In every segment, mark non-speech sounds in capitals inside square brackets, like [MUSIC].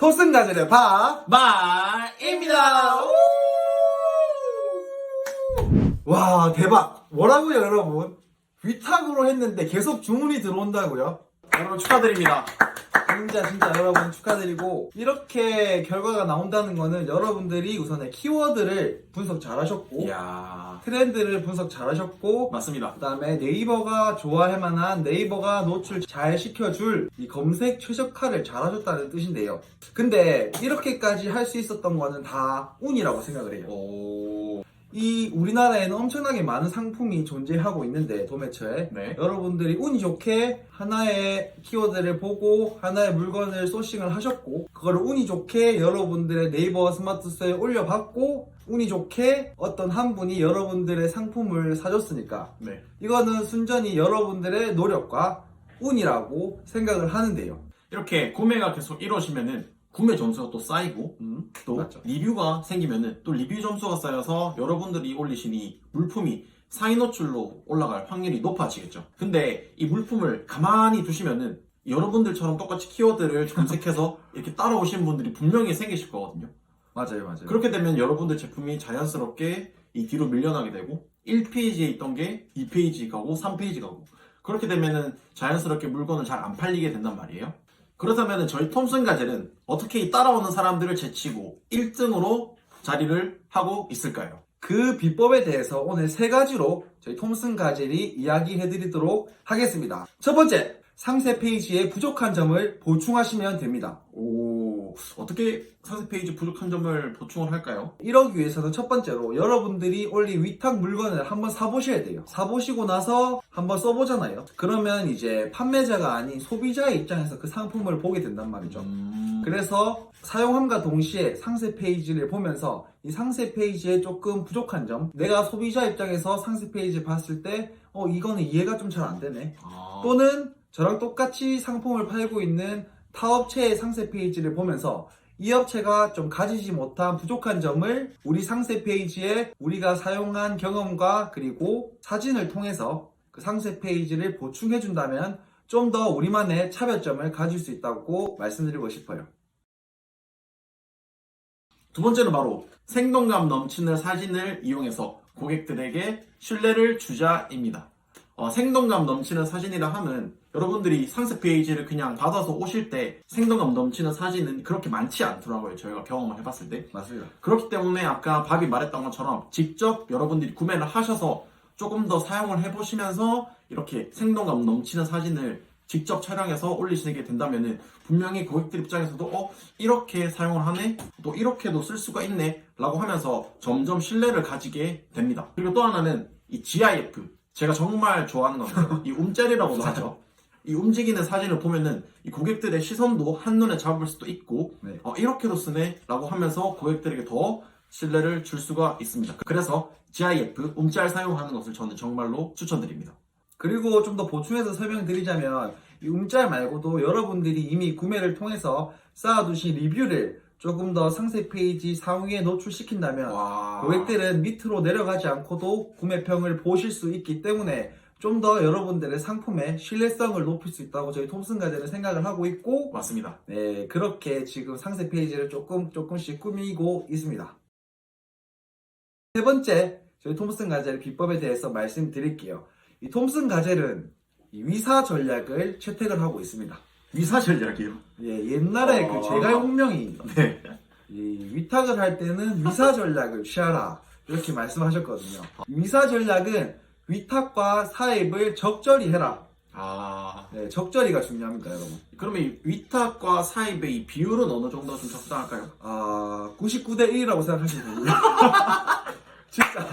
토슨 가젤의 밥 마입니다. 와 대박 뭐라고요 여러분 위탁으로 했는데 계속 주문이 들어온다고요 여러분 축하드립니다. 진짜 진짜. 여러분 축하드리고 이렇게 결과가 나온다는 거는 여러분들이 우선에 키워드를 분석 잘 하셨고 이야. 트렌드를 분석 잘 하셨고 맞습니다. 그 다음에 네이버가 좋아할 만한 네이버가 노출 잘 시켜줄 이 검색 최적화를 잘 하셨다는 뜻인데요. 근데 이렇게까지 할 수 있었던 거는 다 운이라고 생각을 해요. 오 이 우리나라에는 엄청나게 많은 상품이 존재하고 있는데 도매처에 네. 여러분들이 운이 좋게 하나의 키워드를 보고 하나의 물건을 소싱을 하셨고 그거를 운이 좋게 여러분들의 네이버 스마트 스토어에 올려봤고 운이 좋게 어떤 한 분이 여러분들의 상품을 사줬으니까 네. 이거는 순전히 여러분들의 노력과 운이라고 생각을 하는데요. 이렇게 구매가 계속 이루어지면은 구매 점수가 또 쌓이고 음, 또 맞죠. 리뷰가 생기면은 또 리뷰 점수가 쌓여서 여러분들이 올리신 이 물품이 상위 노출로 올라갈 확률이 높아지겠죠. 근데 이 물품을 가만히 두시면은 여러분들처럼 똑같이 키워드를 검색해서 [LAUGHS] 이렇게 따라오신 분들이 분명히 생기실 거거든요. 맞아요, 맞아요. 그렇게 되면 여러분들 제품이 자연스럽게 이 뒤로 밀려나게 되고 1페이지에 있던 게 2페이지 가고 3페이지 가고 그렇게 되면은 자연스럽게 물건은 잘안 팔리게 된단 말이에요. 그렇다면 저희 톰슨 가젤은 어떻게 이 따라오는 사람들을 제치고 1등으로 자리를 하고 있을까요? 그 비법에 대해서 오늘 세 가지로 저희 톰슨 가젤이 이야기해 드리도록 하겠습니다. 첫 번째, 상세 페이지에 부족한 점을 보충하시면 됩니다. 오 어떻게 상세 페이지 부족한 점을 보충을 할까요? 이러기 위해서는 첫 번째로 여러분들이 올린 위탁 물건을 한번 사보셔야 돼요. 사보시고 나서 한번 써보잖아요. 그러면 이제 판매자가 아닌 소비자의 입장에서 그 상품을 보게 된단 말이죠. 음, 그래서 사용함과 동시에 상세 페이지를 보면서 이 상세 페이지에 조금 부족한 점, 내가 소비자 입장에서 상세 페이지 봤을 때, 어, 이거는 이해가 좀 잘 안 되네. 아, 또는 저랑 똑같이 상품을 팔고 있는 타 업체의 상세 페이지를 보면서 이 업체가 좀 가지지 못한 부족한 점을 우리 상세 페이지에 우리가 사용한 경험과 그리고 사진을 통해서 그 상세 페이지를 보충해 준다면 좀 더 우리만의 차별점을 가질 수 있다고 말씀드리고 싶어요. 두 번째는 바로 생동감 넘치는 사진을 이용해서 고객들에게 신뢰를 주자입니다. 어, 생동감 넘치는 사진이라 하면 여러분들이 상세 페이지를 그냥 받아서 오실 때 생동감 넘치는 사진은 그렇게 많지 않더라고요. 저희가 경험을 해봤을 때. 맞습니다. 그렇기 때문에 아까 밥이 말했던 것처럼 직접 여러분들이 구매를 하셔서 조금 더 사용을 해보시면서 이렇게 생동감 넘치는 사진을 직접 촬영해서 올리시게 된다면은 분명히 고객들 입장에서도 어 이렇게 사용을 하네 또 이렇게도 쓸 수가 있네 라고 하면서 점점 신뢰를 가지게 됩니다 그리고 또 하나는 이 GIF 제가 정말 좋아하는 건데요 [LAUGHS] 이 움짤이라고도 하죠 이 움직이는 사진을 보면은 이 고객들의 시선도 한눈에 잡을 수도 있고 네. 어, 이렇게도 쓰네 라고 하면서 고객들에게 더 신뢰를 줄 수가 있습니다. 그래서 GIF, 움짤 사용하는 것을 저는 정말로 추천드립니다. 그리고 좀 더 보충해서 설명드리자면 이 움짤 말고도 여러분들이 이미 구매를 통해서 쌓아두신 리뷰를 조금 더 상세 페이지 상위에 노출시킨다면 와. 고객들은 밑으로 내려가지 않고도 구매평을 보실 수 있기 때문에 좀 더 여러분들의 상품의 신뢰성을 높일 수 있다고 저희 톰슨 가드는 생각을 하고 있고 맞습니다. 네 그렇게 지금 상세 페이지를 조금 조금씩 꾸미고 있습니다. 세 번째 저희 톰슨 가젤 비법에 대해서 말씀드릴게요. 이 톰슨 가젤은 이 위사 전략을 채택을 하고 있습니다. 위사 전략이요. 예, 옛날에 어. 그 제갈공명이 네. 이 위탁을 할 때는 위사 전략을 취하라 이렇게 말씀하셨거든요. 위사 전략은 위탁과 사입을 적절히 해라. 아. 네, 적절히가 중요합니다, 여러분. 그러면 이 위탁과 사입의 이 비율은 어느 정도 좀 적당할까요? 아, 99대 1이라고 생각하시면 됩니다. [LAUGHS] [LAUGHS] 진짜.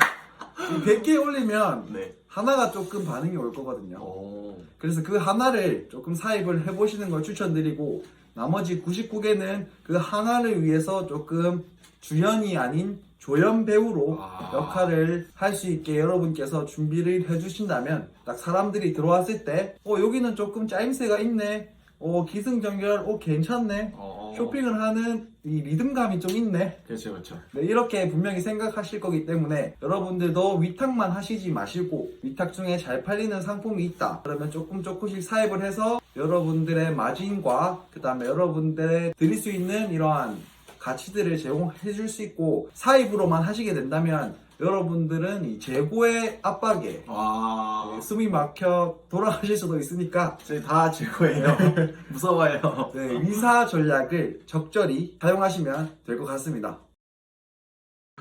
이 100개 올리면 네. 하나가 조금 반응이 올 거거든요. 오. 그래서 그 하나를 조금 사입을 해보시는 걸 추천드리고 나머지 99개는 그 하나를 위해서 조금 주연이 아닌 조연 배우로 아. 역할을 할 수 있게 여러분께서 준비를 해주신다면 딱 사람들이 들어왔을 때 어 여기는 조금 짜임새가 있네 어, 기승전결, 어, 괜찮네. 어, 쇼핑을 하는 이 리듬감이 좀 있네. 그렇죠, 그렇죠. 네, 이렇게 분명히 생각하실 거기 때문에 여러분들도 위탁만 하시지 마시고 위탁 중에 잘 팔리는 상품이 있다. 그러면 조금 조금씩 사입을 해서 여러분들의 마진과 그 다음에 여러분들의 드릴 수 있는 이러한 가치들을 제공해 줄 수 있고 사입으로만 하시게 된다면 여러분들은 이 재고의 압박에 와, 네, 숨이 막혀 돌아가실 수도 있으니까 저희 다 즐거워요. [LAUGHS] 무서워요. 네, 위사 전략을 적절히 사용하시면 될 것 같습니다.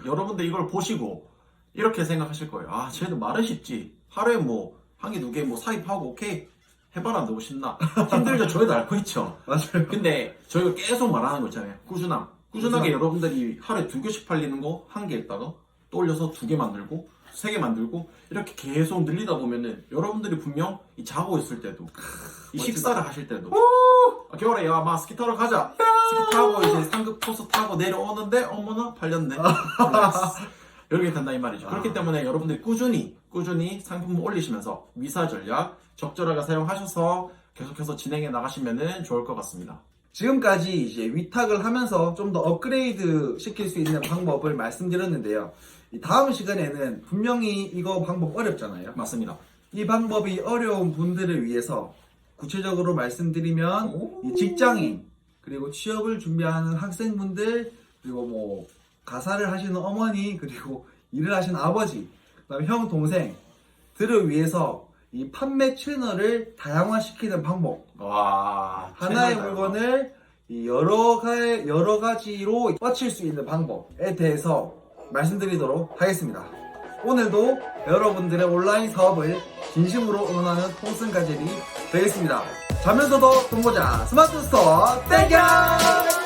여러분들 이걸 보시고 이렇게 생각하실 거예요. 아, 쟤는 말은 쉽지. 하루에 뭐 한 개, 두 개 뭐 사입하고 오케이 해봐라 너무 쉽나? 힘들죠. 저희도 알고 있죠. 맞아요. 근데 저희가 계속 말하는 거 있잖아요. 꾸준함. 꾸준하게 여러분들이 하루에 두 개씩 팔리는 거 한 개 있다가 또 올려서 두 개 만들고 세 개 만들고 이렇게 계속 늘리다 보면은 여러분들이 분명 이 자고 있을 때도 이. 식사를 하실 때도. 아, 겨울에 야 마 스키 타러 가자. 스키 타고 이제 상급 코스 타고 내려오는데 어머나 팔렸네. [LAUGHS] 이렇게 된다 이 말이죠. 그렇기 아. 때문에 여러분들이 꾸준히 꾸준히 상품을 올리시면서 위사 전략 적절하게 사용하셔서 계속해서 진행해 나가시면 좋을 것 같습니다 지금까지 이제 위탁을 하면서 좀 더 업그레이드 시킬 수 있는 방법을 말씀드렸는데요. 이 다음 시간에는 분명히 이거 방법 어렵잖아요. 맞습니다 이 방법이 어려운 분들을 위해서 구체적으로 말씀드리면 직장인 그리고 취업을 준비하는 학생분들 그리고 뭐 가사를 하시는 어머니 그리고 일을 하시는 아버지 그다음에 형 동생들을 위해서 이 판매 채널을 다양화시키는 방법 와 하나의 채널 물건을 이 여러 가 여러 가지로 뻗칠 수 있는 방법에 대해서 말씀드리도록 하겠습니다. 오늘도 여러분들의 온라인 사업을 진심으로 응원하는 통승가젤이 되겠습니다. 자면서도 돈 모자 스마트 스토어 땡겨!